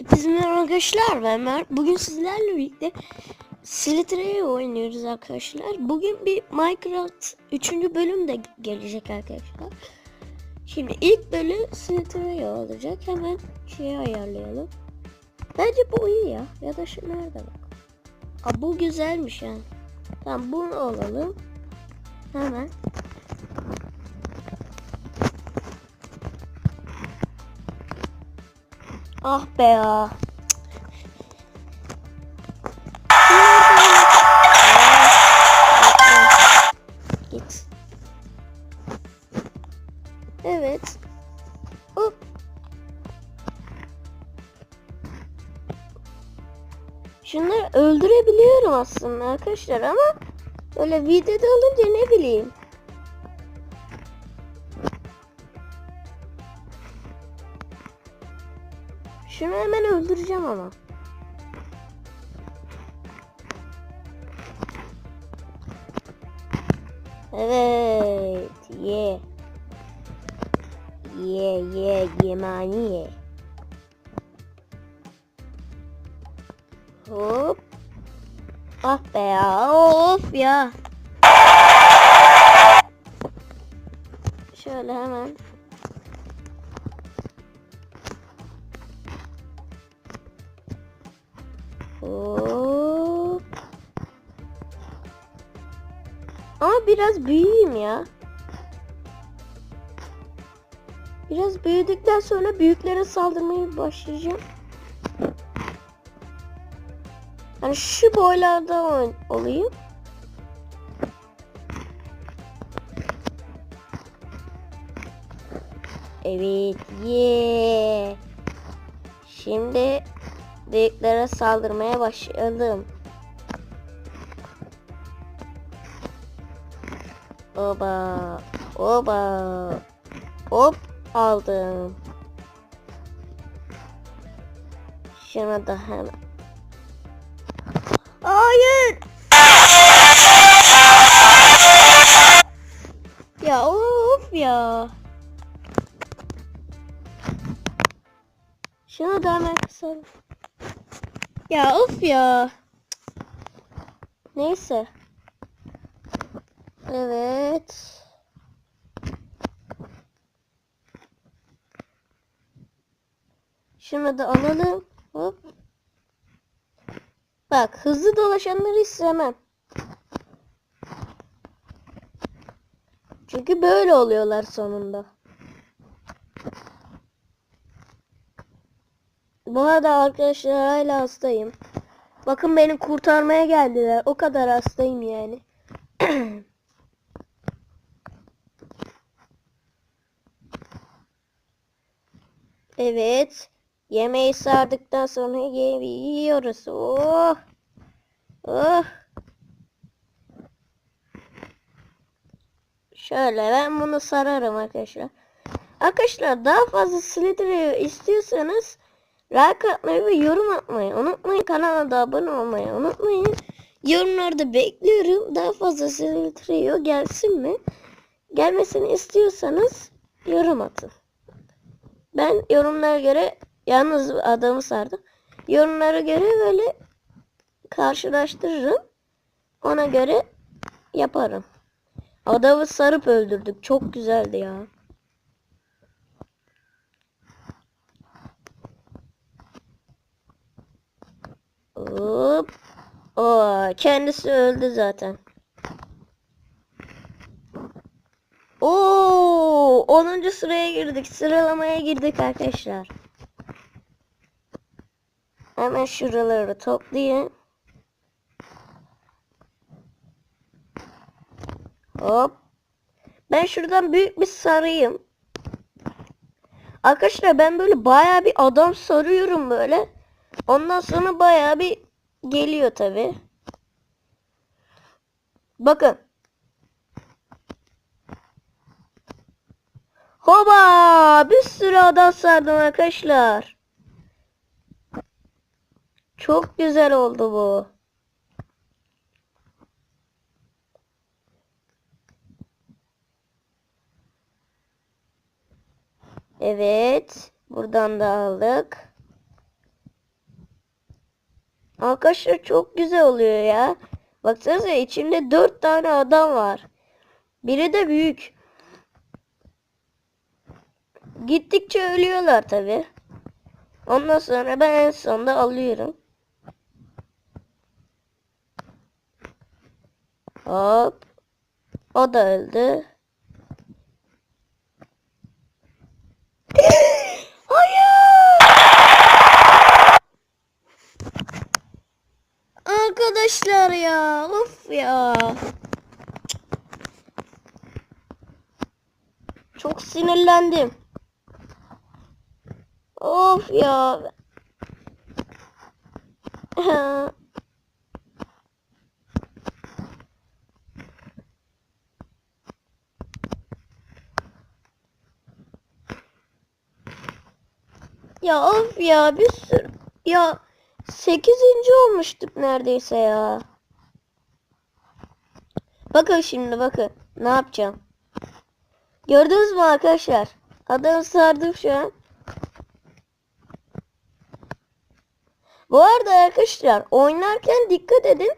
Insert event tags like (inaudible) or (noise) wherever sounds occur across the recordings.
Hepinize merhaba arkadaşlar ben Mert. Bugün sizlerle birlikte Slittre'yi oynuyoruz arkadaşlar. Bugün bir Minecraft 3. bölüm de gelecek arkadaşlar. Şimdi ilk bölüm Slittre'yi olacak. Hemen şeyi ayarlayalım. Bence bu iyi ya. Ya da şu nerede bak. Aa, bu güzelmiş yani. Tamam bunu alalım. Hemen. Ah be ya. Evet. Hop. Şunları öldürebiliyorum aslında arkadaşlar ama öyle videoda olunca ne bileyim. Şunu hemen öldüreceğim ama. Evet. Ye. Ye ye yemani ye. Hop. Ah be ya. Of ya. Şöyle hemen. Hop. Ama biraz büyüyeyim ya. Biraz büyüdükten sonra büyüklere saldırmaya başlayacağım. Yani şu boylarda ol- olayım. Evet, ye. Şimdi büyüklere saldırmaya başlayalım. Oba, oba, hop aldım. Şuna da hemen. Hayır. Ya of ya. Şunu da hemen kısalım. Ya of ya. Neyse. Evet. Şunu da alalım. Hop. Bak hızlı dolaşanları istemem. Çünkü böyle oluyorlar sonunda. Bu arada arkadaşlar hala hastayım. Bakın beni kurtarmaya geldiler. O kadar hastayım yani. (clears throat) evet. Yemeği sardıktan sonra yiyoruz. Oh. Oh. Şöyle ben bunu sararım arkadaşlar. Arkadaşlar daha fazla Slytherin istiyorsanız like atmayı ve yorum atmayı unutmayın. Kanala da abone olmayı unutmayın. Yorumlarda bekliyorum. Daha fazla Slytherin gelsin mi? Gelmesini istiyorsanız yorum atın. Ben yorumlara göre yalnız adamı sardım. Yorumlara göre böyle karşılaştırırım. Ona göre yaparım. Adamı sarıp öldürdük. Çok güzeldi ya. Hop. Oo, kendisi öldü zaten. Oo, 10. sıraya girdik. Sıralamaya girdik arkadaşlar. Hemen şuraları toplayayım. Hop. Ben şuradan büyük bir sarayım. Arkadaşlar ben böyle baya bir adam sarıyorum böyle. Ondan sonra baya bir geliyor tabi. Bakın. Hoba! Bir sürü adam sardım arkadaşlar. Çok güzel oldu bu. Evet. Buradan da aldık. Arkadaşlar çok güzel oluyor ya. Baksanıza içinde dört tane adam var. Biri de büyük. Gittikçe ölüyorlar tabi. Ondan sonra ben en sonunda alıyorum. Hop. O da öldü. Hayır. Arkadaşlar ya. Çok sinirlendim. Of ya. (laughs) Ya of ya bir sürü ya 8. olmuştuk neredeyse ya. Bakın şimdi bakın ne yapacağım. Gördünüz mü arkadaşlar? Adamı sardım şu an. Bu arada arkadaşlar oynarken dikkat edin.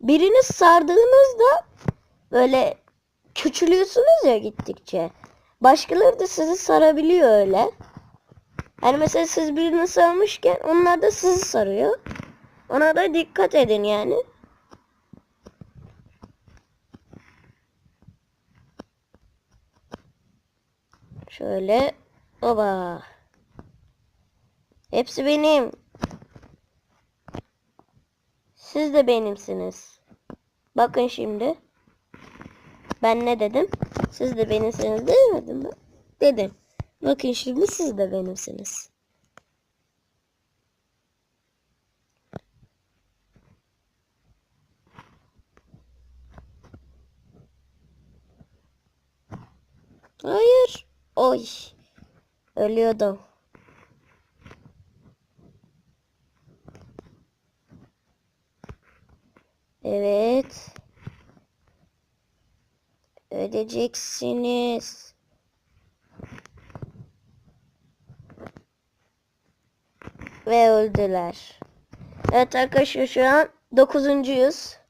Birini sardığınızda böyle küçülüyorsunuz ya gittikçe. Başkaları da sizi sarabiliyor öyle. Yani mesela siz birini sarmışken onlar da sizi sarıyor. Ona da dikkat edin yani. Şöyle. Oba. Hepsi benim. Siz de benimsiniz. Bakın şimdi. Ben ne dedim? Siz de benimsiniz demedim mi? Dedim. Bakın şimdi siz de benimsiniz. Hayır. Oy. Ölüyordum. Evet. Öleceksiniz. Ve öldüler. Evet arkadaşlar şu an dokuzuncuyuz.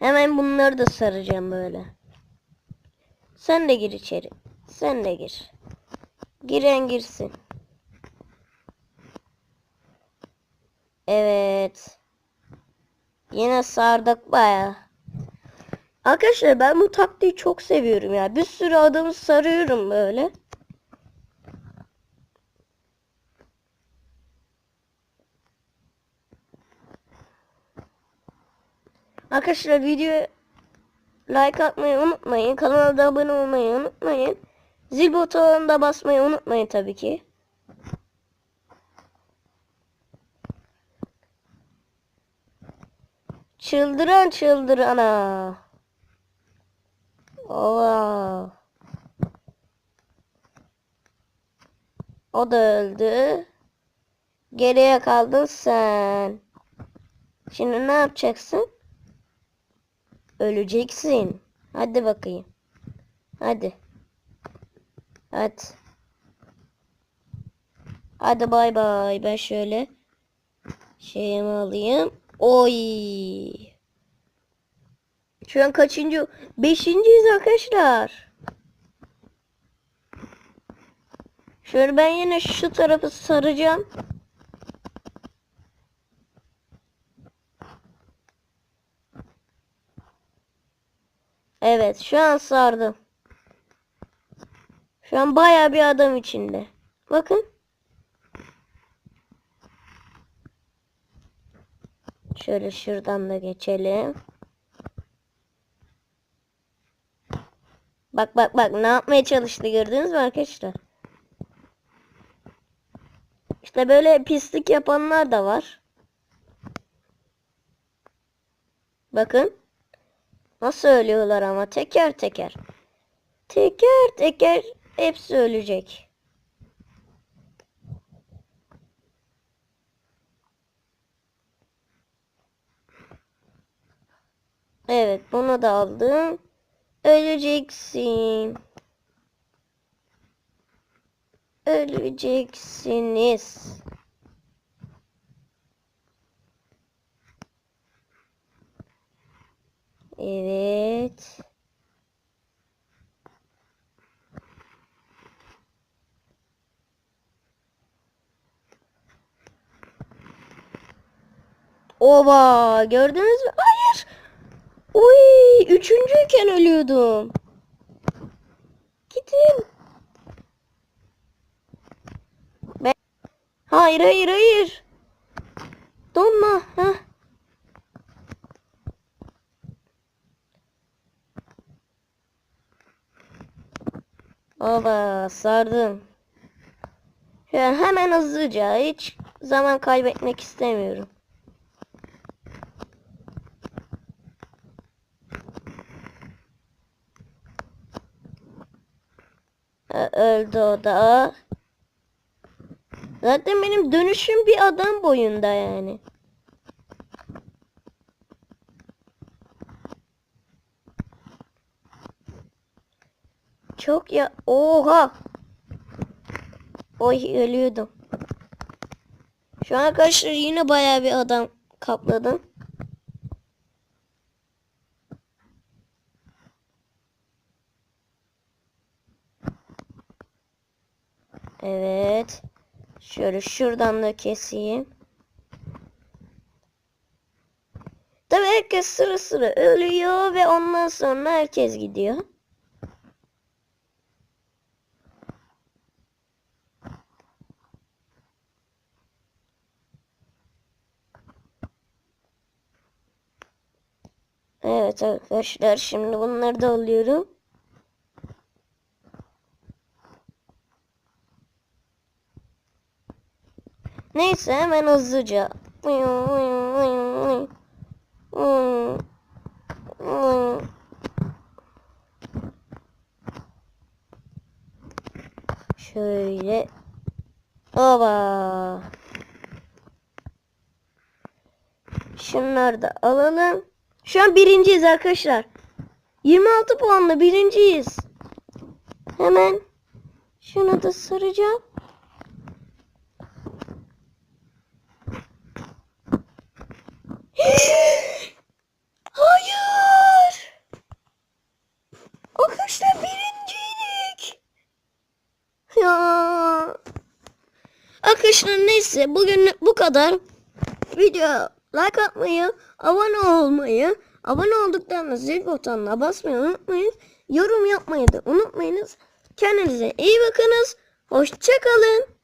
Hemen bunları da saracağım böyle. Sen de gir içeri. Sen de gir. Giren girsin. Evet. Yine sardık baya. Arkadaşlar ben bu taktiği çok seviyorum ya. Bir sürü adamı sarıyorum böyle. Arkadaşlar video like atmayı unutmayın. Kanala da abone olmayı unutmayın. Zil butonuna da basmayı unutmayın tabii ki. Çıldıran çıldırana. Ova. O da öldü. Geriye kaldın sen. Şimdi ne yapacaksın? Öleceksin. Hadi bakayım. Hadi. Hadi. Hadi bay bay. Ben şöyle şeyimi alayım. Oy. Şu an kaçıncı? Beşinciyiz arkadaşlar. Şöyle ben yine şu tarafı saracağım. Evet şu an sardım. Şu an baya bir adam içinde. Bakın. Şöyle şuradan da geçelim. Bak bak bak ne yapmaya çalıştı gördünüz mü arkadaşlar? İşte böyle pislik yapanlar da var. Bakın. Nasıl ölüyorlar ama teker teker. Teker teker hepsi ölecek. Evet bunu da aldım. Öleceksin. öleceksiniz. Evet. Oba gördünüz mü? Hayır. Uy üçüncüyken ölüyordum. Gidin. Ben... Hayır hayır hayır. Donma. Heh. Oba sardım. An hemen hızlıca hiç zaman kaybetmek istemiyorum. Ha, Öldü o da. Zaten benim dönüşüm bir adam boyunda yani. Çok ya. Oha. Oy ölüyordum. Şu an arkadaşlar yine bayağı bir adam kapladım. Evet. Şöyle şuradan da keseyim. Tabii herkes sıra sıra ölüyor ve ondan sonra herkes gidiyor. Evet arkadaşlar şimdi bunları da alıyorum. Neyse hemen hızlıca. Şöyle. Oba. Şunları da alalım. Şu an birinciyiz arkadaşlar. 26 puanla birinciyiz. Hemen şunu da saracağım. (gasps) Hayır. Arkadaşlar birinciydik. Ya. Arkadaşlar neyse bugünlük bu kadar. Video like atmayı, abone olmayı, abone olduktan da zil butonuna basmayı unutmayın. Yorum yapmayı da unutmayınız. Kendinize iyi bakınız. Hoşçakalın.